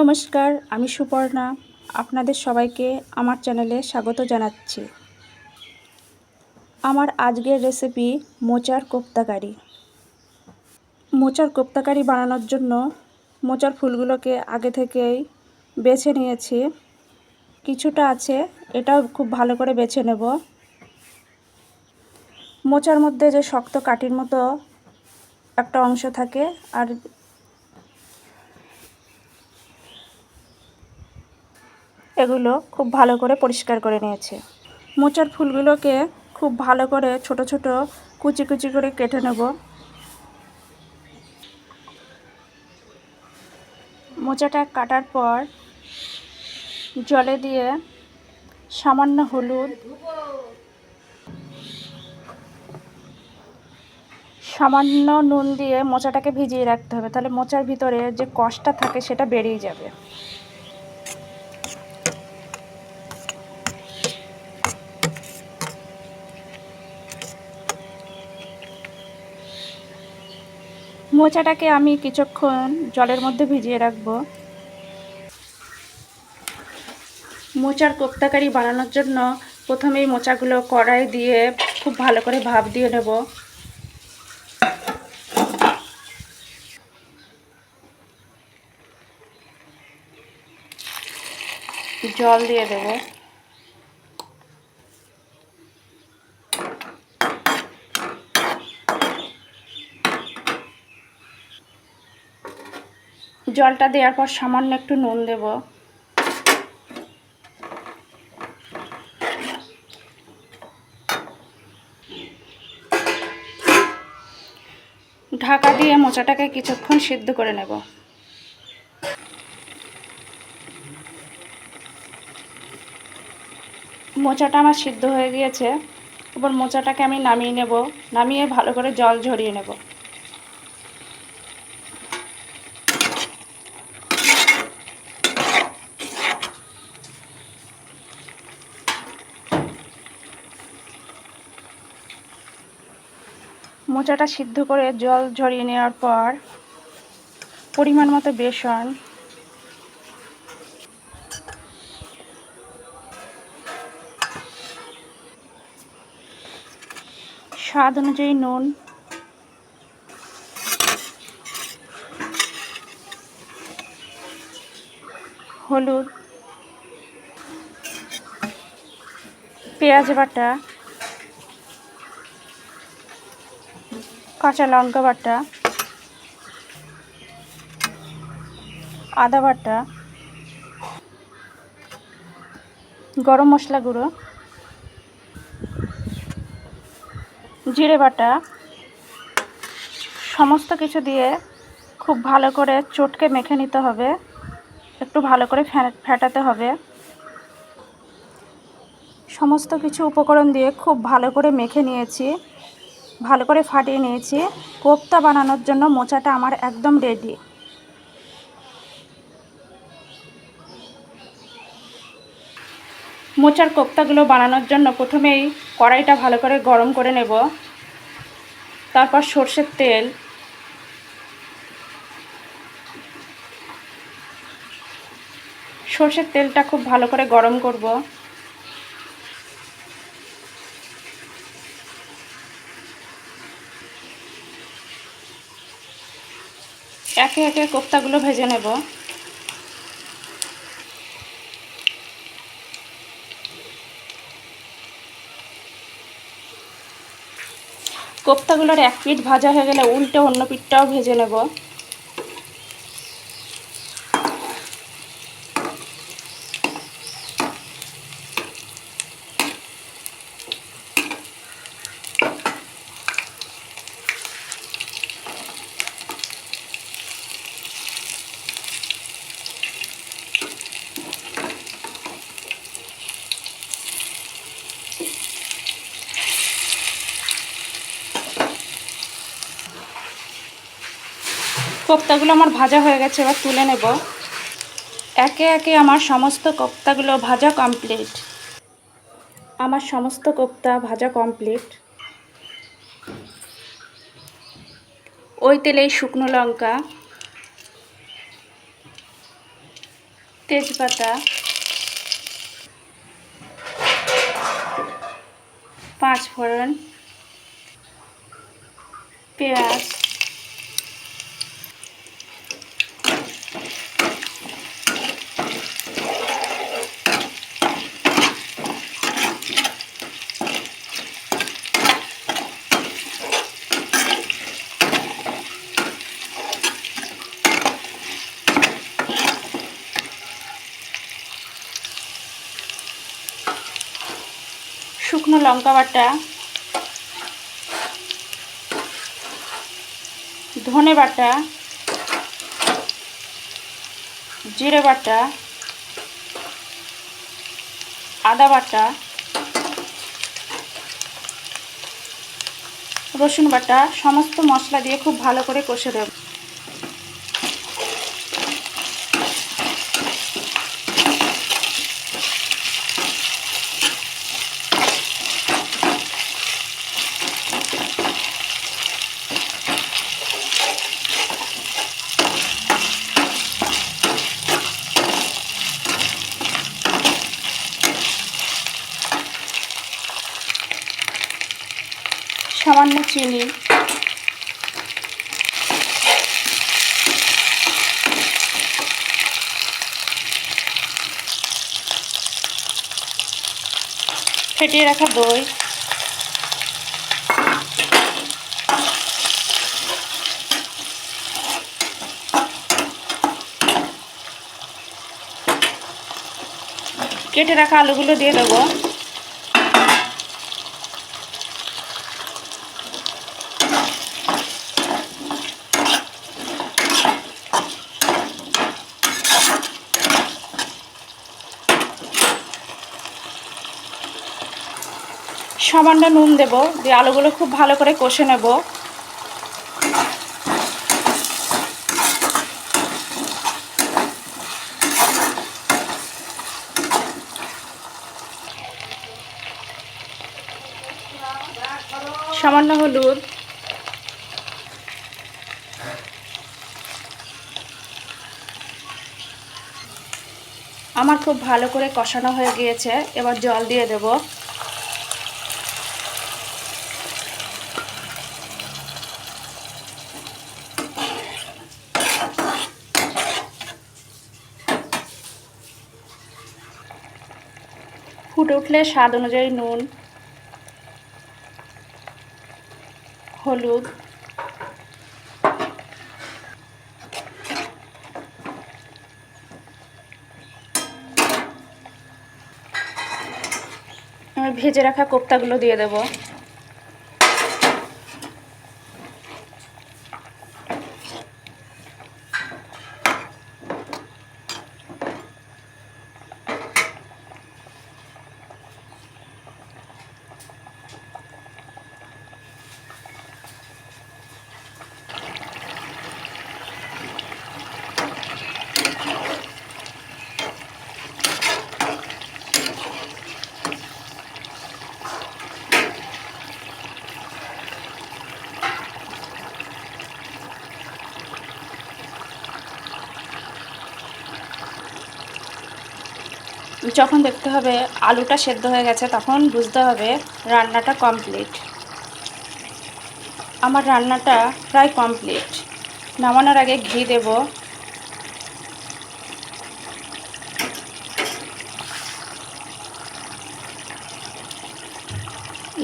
নমস্কার, আমি সুপর্ণা। আপনাদের সবাইকে আমার চ্যানেলে স্বাগত জানাচ্ছি। আমার আজকের রেসিপি মোচার কোপ্তাকারি। মোচার কোপ্তাকারি বানানোর জন্য মোচার ফুলগুলোকে আগে থেকেই বেছে নিয়েছি। কিছুটা আছে, এটাও খুব ভালো করে বেছে নেব। মোচার মধ্যে যে শক্ত কাঠির মতো একটা অংশ থাকে, আর এগুলো খুব ভালো করে পরিষ্কার করে নিয়েছি। মোচার ফুলগুলোকে খুব ভালো করে ছোট ছোট কুচি কুচি করে কেটে নেব। মোচাটা কাটার পর জলে দিয়ে সামান্য হলুদ, সামান্য নুন দিয়ে মোচাটাকে ভিজিয়ে রাখতে হবে। তাহলে মোচার ভিতরে যে কষটা থাকে সেটা বেরিয়ে যাবে। মোচাটাকে আমি কিছুক্ষণ জলের মধ্যে ভিজিয়ে রাখব। মোচার কোপ্তাকারি বানানোর জন্য প্রথমেই মোচাগুলো কড়াই দিয়ে খুব ভালো করে ভাপ দিয়ে নেব। জল দিয়ে দেবো। জলটা দেওয়ার পর সামান্য একটু নুন দেব। ঢাকা দিয়ে মোচাটাকে কিছুক্ষণ সিদ্ধ করে নেব। মোচাটা আমার সিদ্ধ হয়ে গিয়েছে। এবার মোচাটাকে আমি নামিয়ে নেব। নামিয়ে ভালো করে জল ঝরিয়ে নেব। মোচাটা সিদ্ধ করে জল ঝরিয়ে নেওয়ার পর পরিমাণ মতো বেসন। স্বাদ অনুযায়ী নুন। হলুদ। পেঁয়াজ বাটা। কাঁচা লঙ্কা বাটা, আদা বাটা, গরম মশলা গুঁড়ো, জিরে বাটা, সমস্ত কিছু দিয়ে খুব ভালো করে চটকে মেখে নিতে হবে। একটু ভালো করে ফেটাতে হবে। সমস্ত কিছু উপকরণ দিয়ে খুব ভালো করে মেখে নিয়েছি। ভালো করে ফাটিয়ে নিয়েছি। কোপ্তা বানানোর জন্য মোচাটা আমার একদম রেডি মোচার কোপ্তাগুলো বানানোর জন্য প্রথমেই কড়াইটা ভালো করে গরম করে নেব। তারপর সর্ষের তেল। সর্ষের তেলটা খুব ভালো করে গরম করব। একে একে কোপ্তাগুলো ভেজে নেব। কোপ্তাগুলোর এক পিঠ ভাজা হয়ে গেলে উল্টে অন্য পিঠটাও ভেজে নেব। কোপ্তাগুলো আমার ভাজা হয়ে গেছে, এবার তুলে নেব। একে একে আমার সমস্ত কোপ্তাগুলো ভাজা কমপ্লিট আমার সমস্ত কোপ্তা ভাজা কমপ্লিট ওই তেলেই শুকনো লঙ্কা, তেজপাতা পাঁচ ফোড়ন পেঁয়াজ শুকনো লঙ্কা বাটা, ধনে বাটা, জিরে বাটা, আদা বাটা, রসুন বাটা, সমস্ত মশলা দিয়ে খুব ভালো করে কষে দেব সামান্য চিনি। ফেটিয়ে রাখা দই। কেটে রাখা আলুগুলো দিয়ে দেবো। সামান্য নুন দেব, দিয়ে আলুগুলো খুব ভালো করে কষে নেব। সামান্য হলুদ। আমার খুব ভালো করে কষানো হয়ে গিয়েছে, এবার জল দিয়ে দেবো। ফুটে উঠলে স্বাদ অনুযায়ী নুন হলুদ ভেজে রাখা কোপ্তাগুলো দিয়ে দেবো। যখন দেখতে হবে আলুটা সেদ্ধ হয়ে গেছে, তখন বুঝতে হবে রান্নাটা কমপ্লিট আমার রান্নাটা প্রায় কমপ্লিট নামানোর আগে ঘি দেব।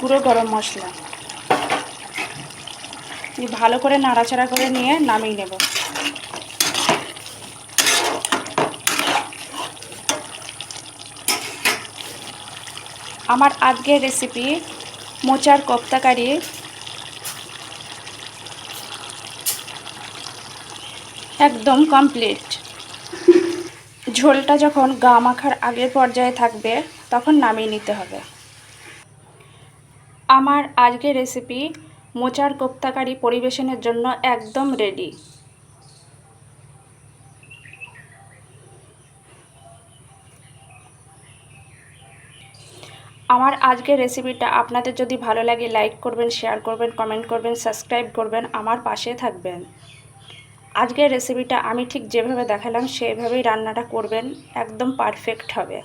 গুঁড়ো গরম মশলা। ভালো করে নাড়াচাড়া করে নিয়ে নামিয়ে নেব। আমার আজকের রেসিপি মোচার কোপ্তাকারি। একদম কমপ্লিট ঝোলটা যখন গা মাখার আগের পর্যায়ে থাকবে, তখন নামিয়ে নিতে হবে। আমার আজকের রেসিপি মোচার কোপ্তাকারি পরিবেশনের জন্য একদম রেডি আমার আজকের রেসিপিটা আপনাদের যদি ভালো লাগে লাইক করবেন শেয়ার করবেন কমেন্ট করবেন সাবস্ক্রাইব করবেন, আমার পাশে থাকবেন। আজকের রেসিপিটা আমি ঠিক যেভাবে দেখালাম সেইভাবেই রান্নাটা করবেন, একদম পারফেক্ট হবে।